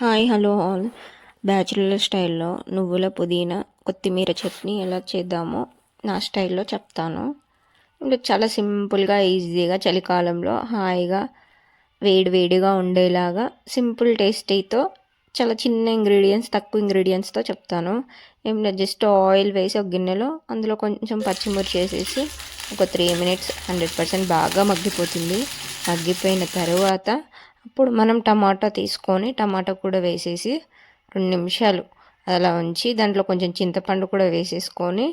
Hi hello all. Bachelor స్టైల్లో నువ్వుల పుదీనా కొత్తిమీర చట్నీ ఎలా చేద్దామో నా స్టైల్లో చెప్తాను. ఇంకా చాలా సింపుల్గా ఈజీగా చలికాలంలో హాయిగా వేడి వేడిగా ఉండేలాగా సింపుల్ టేస్టీతో చాలా చిన్న ఇంగ్రీడియంట్స్ తక్కువ ఇంగ్రీడియంట్స్తో చెప్తాను. ఏం జస్ట్ ఆయిల్ వేసి ఒక గిన్నెలో అందులో కొంచెం పచ్చిమిర్చి వేసేసి ఒక త్రీ మినిట్స్ హండ్రెడ్ పర్సెంట్ బాగా మగ్గిపోతుంది. మగ్గిపోయిన తర్వాత అప్పుడు మనం టమాటా తీసుకొని టమాటా కూడా వేసేసి రెండు నిమిషాలు అలా ఉంచి దాంట్లో కొంచెం చింతపండు కూడా వేసేసుకొని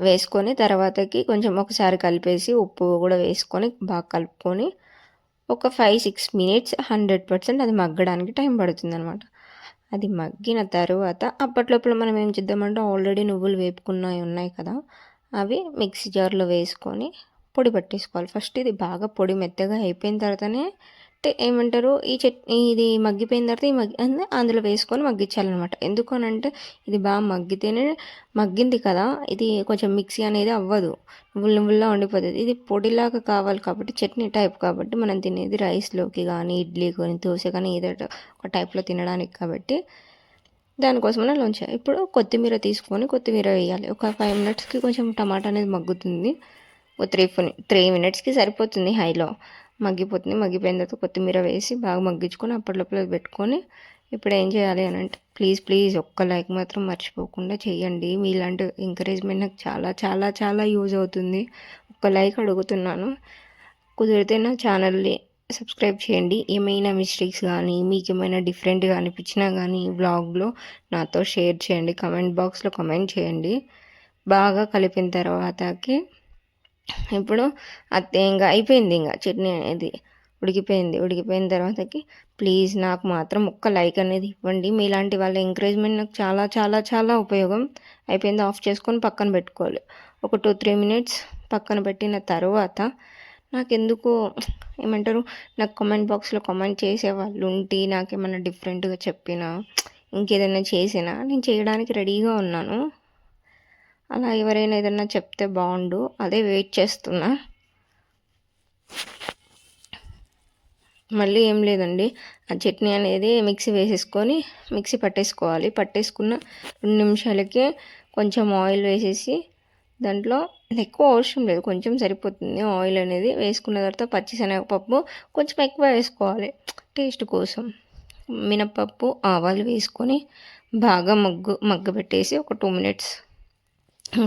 వేసుకొని తర్వాతకి కొంచెం ఒకసారి కలిపేసి ఉప్పు కూడా వేసుకొని బాగా కలుపుకొని ఒక five six minutes hundred percent అది మగ్గడానికి టైం పడుతుంది అనమాట అది మగ్గిన తర్వాత అప్పట్లోపల మనం ఏం చేద్దామంటే ఆల్రెడీ నువ్వులు వేపుకున్నవి ఉన్నాయి కదా అవి మిక్సీ జార్లో వేసుకొని పొడి పట్టేసుకోవాలి. ఫస్ట్ ఇది బాగా పొడి మెత్తగా అయిపోయిన తర్వాతనే ఏమంటారు? ఈ చట్నీ ఇది మగ్గిపోయిన తర్వాత ఈ మగ్గి అందులో వేసుకొని మగ్గించాలన్నమాట. ఎందుకు అని అంటే ఇది బాగా మగ్గితేనే మగ్గింది కదా ఇది కొంచెం మిక్సీ అనేది అవ్వదు. నువ్వులు నువ్వుల్లా ఉండిపోతుంది. ఇది పొడిలాగా కావాలి కాబట్టి చట్నీ టైప్ కాబట్టి మనం తినేది రైస్లోకి కానీ ఇడ్లీ కానీ దోశ కానీ ఏదో ఒక టైప్లో తినడానికి కాబట్టి దానికోసమనే లాంచ్ ఇప్పుడు కొత్తిమీర తీసుకొని కొత్తిమీర వేయాలి. ఒక ఫైవ్ మినిట్స్కి కొంచెం టమాటా అనేది మగ్గుతుంది. ఒక త్రీ త్రీ మినిట్స్కి సరిపోతుంది హైలో. మగ్గిపోతుంది మగ్గిపోయిన తర్వాత కొత్తిమీర వేసి బాగా మగ్గించుకొని అప్పటిలోపల పెట్టుకొని ఇప్పుడు ఏం చేయాలి అని అంటే ప్లీజ్ ప్లీజ్ ఒక్క లైక్ మాత్రం మర్చిపోకుండా చేయండి. మీలాంటి ఎంకరేజ్మెంట్ నాకు చాలా చాలా చాలా యూజ్ అవుతుంది. ఒక్క లైక్ అడుగుతున్నాను. కుదిరితే నా ఛానల్ని సబ్స్క్రైబ్ చేయండి. ఏమైనా మిస్టేక్స్ కానీ మీకు ఏమైనా డిఫరెంట్గా అనిపించినా కానీ బ్లాగ్లో నాతో షేర్ చేయండి. కమెంట్ బాక్స్లో కమెంట్ చేయండి. బాగా కలిపిన తర్వాతకి ఇప్పుడు అది ఇంకా అయిపోయింది ఇంకా చట్నీ అనేది ఉడికిపోయింది. ఉడికిపోయిన తర్వాతకి ప్లీజ్ నాకు మాత్రం ఒక్క లైక్ అనేది ఇవ్వండి. మీలాంటి వాళ్ళ ఎంకరేజ్మెంట్ నాకు చాలా చాలా చాలా ఉపయోగం. అయిపోయింది. ఆఫ్ చేసుకొని పక్కన పెట్టుకోవాలి. ఒక టూ త్రీ మినిట్స్ పక్కన పెట్టిన తర్వాత నాకు ఎందుకు ఏమంటారు? నాకు కామెంట్ బాక్స్లో కామెంట్ చేసే వాళ్ళు ఉంటే నాకేమైనా డిఫరెంట్గా చెప్పినా ఇంకేదైనా చేసినా నేను చేయడానికి రెడీగా ఉన్నాను. అలా ఎవరైనా ఏదైనా చెప్తే బాగుండు. అదే వెయిట్ చేస్తున్నా. మళ్ళీ ఏం లేదండి. ఆ చట్నీ అనేది మిక్సీ వేసేసుకొని మిక్సీ పట్టేసుకోవాలి. పట్టేసుకున్న రెండు నిమిషాలకి కొంచెం ఆయిల్ వేసేసి దాంట్లో ఎక్కువ అవసరం లేదు. కొంచెం సరిపోతుంది ఆయిల్ అనేది. వేసుకున్న తర్వాత పచ్చిశనగపప్పు కొంచెం ఎక్కువ వేసుకోవాలి టేస్ట్ కోసం. మినపప్పు ఆవాలు వేసుకొని బాగా మగ్గు మగ్గబెట్టేసి ఒక టూ మినిట్స్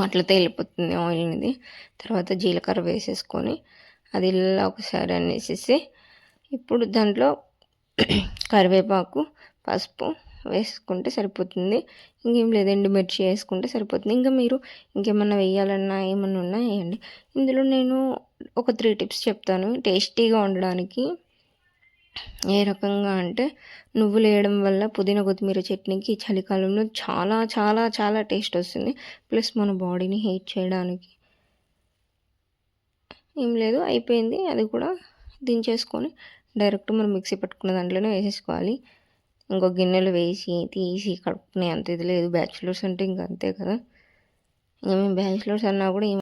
అట్లా తేలిపోతుంది ఆయిల్ అనేది. తర్వాత జీలకర్ర వేసేసుకొని అది ఇలా ఒకసారి అనేసి ఇప్పుడు దాంట్లో కరివేపాకు పసుపు వేసుకుంటే సరిపోతుంది. ఇంకేం లేదండి మిర్చి వేసుకుంటే సరిపోతుంది. ఇంకా మీరు ఇంకేమన్నా వేయాలన్నా ఏమన్నా ఉన్నా వేయండి. ఇందులో నేను ఒక త్రీ టిప్స్ చెప్తాను. టేస్టీగా ఉండడానికి ఏ రకంగా అంటే నువ్వులు వేయడం వల్ల పుదీనా కొత్తిమీర చట్నీకి చలికాలంలో చాలా చాలా చాలా టేస్ట్ వస్తుంది. ప్లస్ మన బాడీని హీట్ చేయడానికి ఏం లేదు అయిపోయింది. అది కూడా దించేసుకొని డైరెక్ట్ మనం మిక్సీ పట్టుకున్న దాంట్లోనే వేసేసుకోవాలి. ఇంకో గిన్నెలు వేసి తీసి కడుక్కునే అంత ఇది లేదు. బ్యాచులర్స్ అంటే ఇంక అంతే కదా. ఇంకా మేము బ్యాచులర్స్ అన్నా కూడా